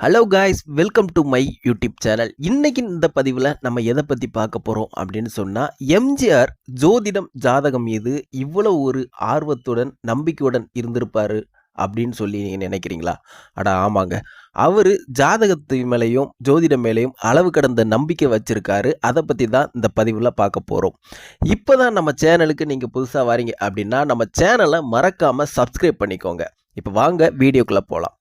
Hello guys welcome to my YouTube channel இன்னைக்கு இந்த பதிவில் நம்ம எதை பற்றி பார்க்க போகிறோம் அப்படின்னு சொன்னால் எம்ஜிஆர் ஜோதிடம் ஜாதகம் மீது இவ்வளோ ஒரு ஆர்வத்துடன் நம்பிக்கையுடன் இருந்திருப்பார் அப்படின்னு சொல்லி நீங்கள் நினைக்கிறீங்களா? அட ஆமாங்க. அவர் ஜாதகத்து மேலேயும் ஜோதிடம் மேலேயும் அளவு கடந்த நம்பிக்கை வச்சுருக்காரு. அதை பற்றி தான் இந்த பதிவில் பார்க்க போகிறோம் இப்போ தான் நம்ம சேனலுக்கு நீங்கள் புதுசாக வரீங்க அப்படின்னா நம்ம சேனலை மறக்காமல் சப்ஸ்கிரைப் பண்ணிக்கோங்க. இப்போ வாங்க வீடியோக்குள்ளே போகலாம்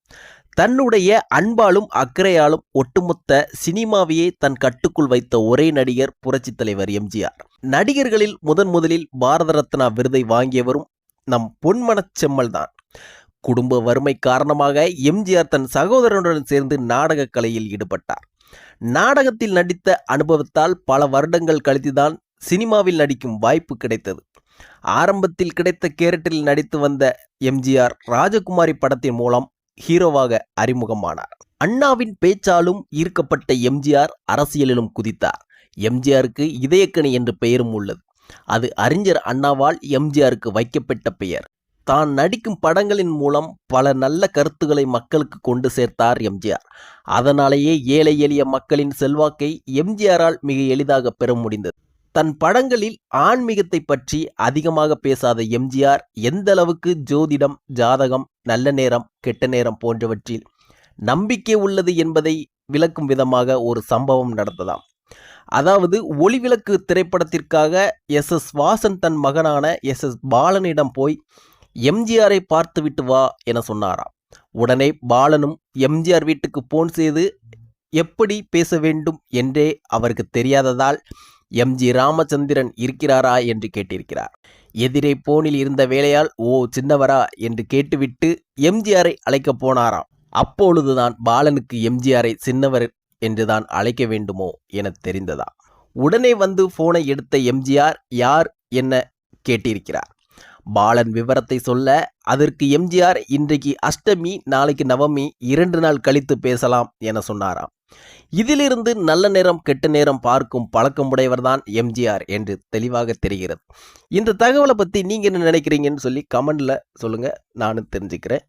தன்னுடைய அன்பாலும் அக்கறையாலும் ஒட்டுமொத்த சினிமாவையே தன் கட்டுக்குள் வைத்த ஒரே நடிகர் புரட்சித் தலைவர் எம்ஜிஆர். நடிகர்களில் முதன் முதலில் பாரத ரத்னா விருதை வாங்கியவரும் நம் பொன்மனச் செம்மல் தான். குடும்ப வறுமை காரணமாக எம்ஜிஆர் தன் சகோதரனுடன் சேர்ந்து நாடகக் கலையில் ஈடுபட்டார். நாடகத்தில் நடித்த அனுபவத்தால் பல வருடங்கள் கழித்துதான் சினிமாவில் நடிக்கும் வாய்ப்பு கிடைத்தது. ஆரம்பத்தில் கிடைத்த கேரட்டில் நடித்து வந்த எம்ஜிஆர் ராஜகுமாரி படத்தின் மூலம் ஹீரோவாக அறிமுகமானார். அண்ணாவின் பேச்சாலும் ஈர்க்கப்பட்ட எம்ஜிஆர் அரசியலிலும் குதித்தார். எம்ஜிஆருக்கு இதயக்கணி என்ற பெயரும் உள்ளது. அது அறிஞர் அண்ணாவால் எம்ஜிஆருக்கு வைக்கப்பட்ட பெயர். தான் நடிக்கும் படங்களின் மூலம் பல நல்ல கருத்துக்களை மக்களுக்கு கொண்டு சேர்த்தார் எம்ஜிஆர். அதனாலேயே ஏழை எளிய மக்களின் செல்வாக்கை எம்ஜிஆரால் மிக எளிதாக பெற முடிந்தது. தன் படங்களில் ஆன்மீகத்தை பற்றி அதிகமாக பேசாத எம்ஜிஆர் எந்த அளவுக்கு ஜோதிடம் ஜாதகம் நல்ல நேரம் கெட்ட நேரம் போன்றவற்றில் நம்பிக்கை உள்ளது என்பதை விளக்கும் விதமாக ஒரு சம்பவம் நடந்ததாம். அதாவது ஒளிவிளக்கு திரைப்படத்திற்காக எஸ். எஸ். வாசன் தன் மகனான எஸ். எஸ். பாலனிடம் போய் எம்ஜிஆரை பார்த்துவிட்டு வா என சொன்னாராம். உடனே பாலனும் எம்ஜிஆர் வீட்டுக்கு போன் செய்து எப்படி பேச வேண்டும்? என்றே அவருக்கு தெரியாததால் எம்ஜி ராமச்சந்திரன் இருக்கிறாரா என்று கேட்டிருக்கிறார். எதிரே போனில் இருந்த வேலையால் ஓ சின்னவரா என்று கேட்டுவிட்டு எம்ஜிஆரை அழைக்கப் போனாராம். அப்பொழுதுதான் பாலனுக்கு எம்ஜிஆரை சின்னவர் என்றுதான் அழைக்க வேண்டுமோ என தெரிந்ததா? உடனே வந்து போனை எடுத்த எம்ஜிஆர் யார் என்ன கேட்டிருக்கிறார். பாலன் விவரத்தை சொல்ல அதற்கு எம்ஜிஆர் இன்றைக்கு அஷ்டமி நாளைக்கு நவமி இரண்டு நாள் கழித்து பேசலாம் என சொன்னாராம். இதிலிருந்து நல்ல நேரம் கெட்ட நேரம் பார்க்கும் பழக்கமுடையவர்தான் எம்ஜிஆர் என்று தெளிவாக தெரிகிறது. இந்த தகவலை பற்றி நீங்கள் என்ன நினைக்கிறீங்கன்னு சொல்லி கமெண்டில் சொல்லுங்கள் நானும் தெரிஞ்சுக்கிறேன்.